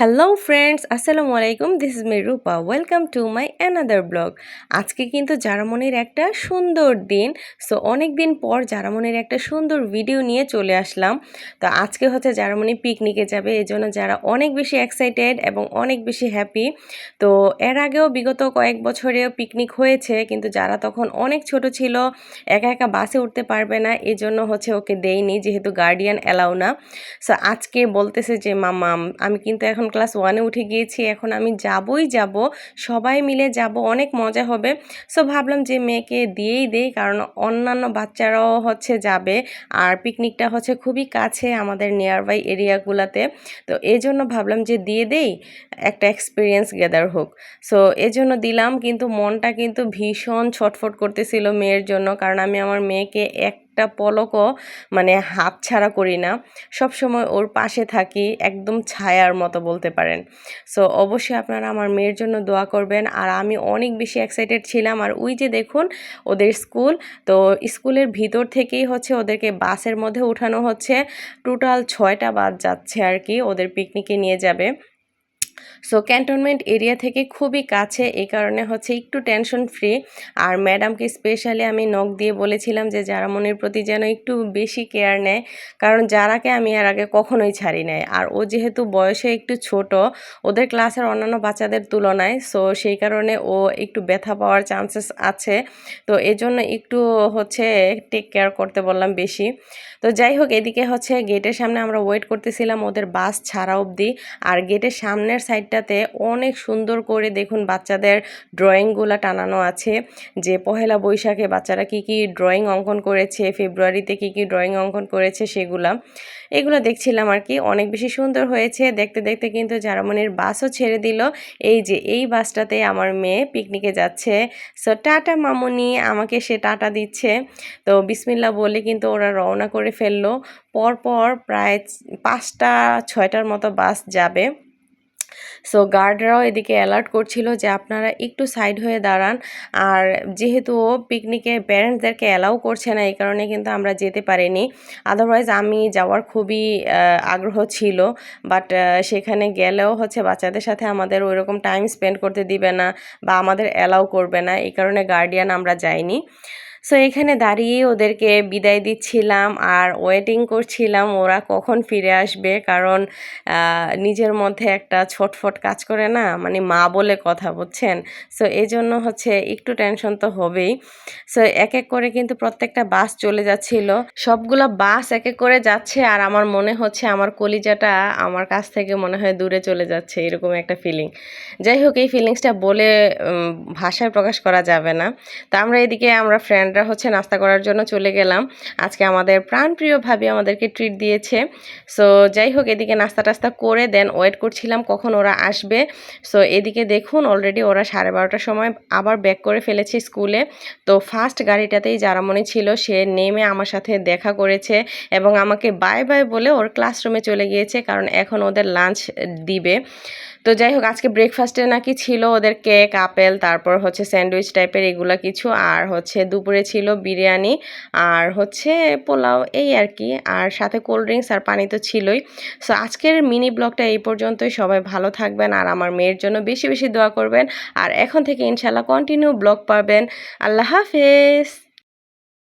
Hello friends আসসালামু আলাইকুম this is me Rupa welcome to my another blog আজকে কিন্তু জারামনির একটা সুন্দর দিন। সো অনেক দিন পর জারামনির একটা সুন্দর ভিডিও নিয়ে চলে আসলাম। তো আজকে হচ্ছে জারামনি পিকনিকে যাবে। এই জন্য যারা অনেক বেশি এক্সাইটেড এবং অনেক বেশি হ্যাপি তো এর আগেও বিগত কয়েক বছরেও পিকনিক হয়েছে। কিন্তু যারা তখন অনেক ছোট ছিল, একা একা বাসে উঠতে পারবে না। এই জন্য হচ্ছে ওকে দেয়নি যেহেতু গার্ডিয়ান অ্যালাউ না। সো আজকে বলতেছে যে, মামাম, আমি কিন্তু এখন ক্লাস ওয়ানে উঠে গিয়েছি, এখন আমি যাবই যাব, সবাই মিলে যাব, অনেক মজা হবে। সো ভাবলাম যে মেয়েকে দিয়েই দেই, কারণ অন্যান্য বাচ্চারাও হচ্ছে যাবে, আর পিকনিকটা হচ্ছে খুবই কাছে আমাদের নিয়ার বাই এরিয়াগুলোতে তো এই জন্য ভাবলাম যে দিয়ে দেই, একটা এক্সপিরিয়েন্স গেদার হোক। সো এজন্য দিলাম, কিন্তু মনটা কিন্তু ভীষণ ছটফট করতেছিল মেয়ের জন্য, কারণ আমি আমার মেয়েকে এক একটা পলকও মানে হাত ছাড়া করি না। সব সময় ওর পাশে থাকি, একদম ছায়ার মতো বলতে পারেন। সো অবশ্যই আপনারা আমার মেয়ের জন্য দোয়া করবেন। আর আমি অনেক বেশি এক্সাইটেড ছিলাম। আর ওই যে দেখুন, ওদের স্কুল, তো স্কুলের ভিতর থেকেই হচ্ছে ওদেরকে বাসের মধ্যে উঠানো হচ্ছে। টোটাল ছয়টা বাস যাচ্ছে আর কি, ওদের পিকনিকে নিয়ে যাবে। সো ক্যান্টনমেন্ট এরিয়া থেকে খুবই কাছে এই কারণে হচ্ছে একটু টেনশন ফ্রি আর ম্যাডামকে স্পেশালি আমি নখ দিয়ে বলেছিলাম যে যারা মনের প্রতি যেন একটু বেশি কেয়ার নেয়, কারণ যারাকে আমি এর আগে কখনোই ছাড়ি নাই। আর ও যেহেতু বয়সে একটু ছোট, ওদের ক্লাসের অন্যান্য বাচ্চাদের তুলনায় সো সেই কারণে ও একটু ব্যথা পাওয়ার চান্সেস আছে। তো এজন্য একটু হচ্ছে টেক কেয়ার করতে বললাম বেশি। তো যাই হোক, এদিকে হচ্ছে গেটের সামনে আমরা ওয়েট করতেছিলাম, ওদের বাস ছাড়া অবধি। আর গেটের সামনের সাইডটাতে অনেক সুন্দর করে দেখুন বাচ্চাদের ড্রয়িংগুলো টানানো আছে, যে পহেলা বৈশাখে বাচ্চারা কি কি ড্রয়িং অঙ্কন করেছে, ফেব্রুয়ারিতে কি কি ড্রয়িং অঙ্কন করেছে সেগুলা। এগুলো দেখছিলাম আর কি, অনেক বেশি সুন্দর হয়েছে। দেখতে দেখতে কিন্তু জারামনির বাসও ছেড়ে দিল। এই যে, এই বাসটাতে আমার মেয়ে পিকনিকে যাচ্ছে। সো টাটা মামুনি, আমাকে সে টাটা দিচ্ছে। তো বিসমিল্লা বলে কিন্তু ওরা রওনা করে ফেলল। পরপর প্রায় পাঁচটা, ছয়টার মতো বাস যাবে। সো গার্ডরাও এদিকে অ্যালার্ট করছিল যে আপনারা একটু সাইড হয়ে দাঁড়ান। আর যেহেতু পিকনিকে প্যারেন্টসদেরকে অ্যালাউ করছে না, এই কারণে কিন্তু আমরা যেতে পারিনি। আদারওয়াইজ আমি যাওয়ার খুবই আগ্রহ ছিল। বাট সেখানে গেলেও হচ্ছে বাচ্চাদের সাথে আমাদের ওই রকম টাইম স্পেন্ড করতে দিবে না বা আমাদের অ্যালাউ করবে না। এই কারণে গার্ডিয়ান আমরা যাইনি। সো এখানে দাঁড়িয়ে ওদেরকে বিদায় দিচ্ছিলাম আর ওয়েটিং করছিলাম ওরা কখন ফিরে আসবে। কারণ নিজের মধ্যে একটা ছটফট কাজ করে না মানে মা বলে কথা, বুঝছেন? সো এই জন্য হচ্ছে একটু টেনশন তো হবেই। সো এক এক করে কিন্তু প্রত্যেকটা বাস চলে যাচ্ছিল। সবগুলো বাস এক এক করে যাচ্ছে আর আমার মনে হচ্ছে আমার কলিজাটা আমার কাছ থেকে মনে হয় দূরে চলে যাচ্ছে, এরকম একটা ফিলিং যাই হোক, এই ফিলিংসটা বলে ভাষায় প্রকাশ করা যাবে না। তা আমরা এদিকে আমরা ফ্রেন্ড আমরা হচ্ছে নাস্তা করার জন্য চলে গেলাম। আজকে আমাদের প্রাণপ্রিয় ভাবি আমাদেরকে ট্রিট দিয়েছে। সো যাই হোক, এদিকে নাস্তা টাস্তা করে দেন ওয়েট করছিলাম কখন ওরা আসবে। সো এদিকে দেখুন অলরেডি ওরা সাড়ে বারোটার সময় আবার ব্যাক করে ফেলেছে স্কুলে। তো ফার্স্ট গাড়িটাতেই যারা মনে ছিল, সে নেমে আমার সাথে দেখা করেছে এবং আমাকে বাই বাই বলে ওর ক্লাসরুমে চলে গিয়েছে, কারণ এখন ওদের লাঞ্চ দিবে। তো যাই হোক, আজকে ব্রেকফাস্টে নাকি ছিল ওদের কেক আপেল, তারপর হচ্ছে স্যান্ডউইচ টাইপের এগুলো কিছু, আর হচ্ছে দুপুরে ছিল বিরিয়ানি, আর হচ্ছে পোলাও, এই আর কি, আর সাথে কোল্ড ড্রিঙ্কস আর পানি তো ছিলই। সো আজকের মিনি ব্লগটা এই পর্যন্তই। সবাই ভালো থাকবেন, আর আমার মেয়ের জন্য বেশি বেশি দোয়া করবেন। আর এখন থেকে ইনশাল্লাহ কন্টিনিউ ব্লগ পাবেন। আল্লাহ হাফেজ!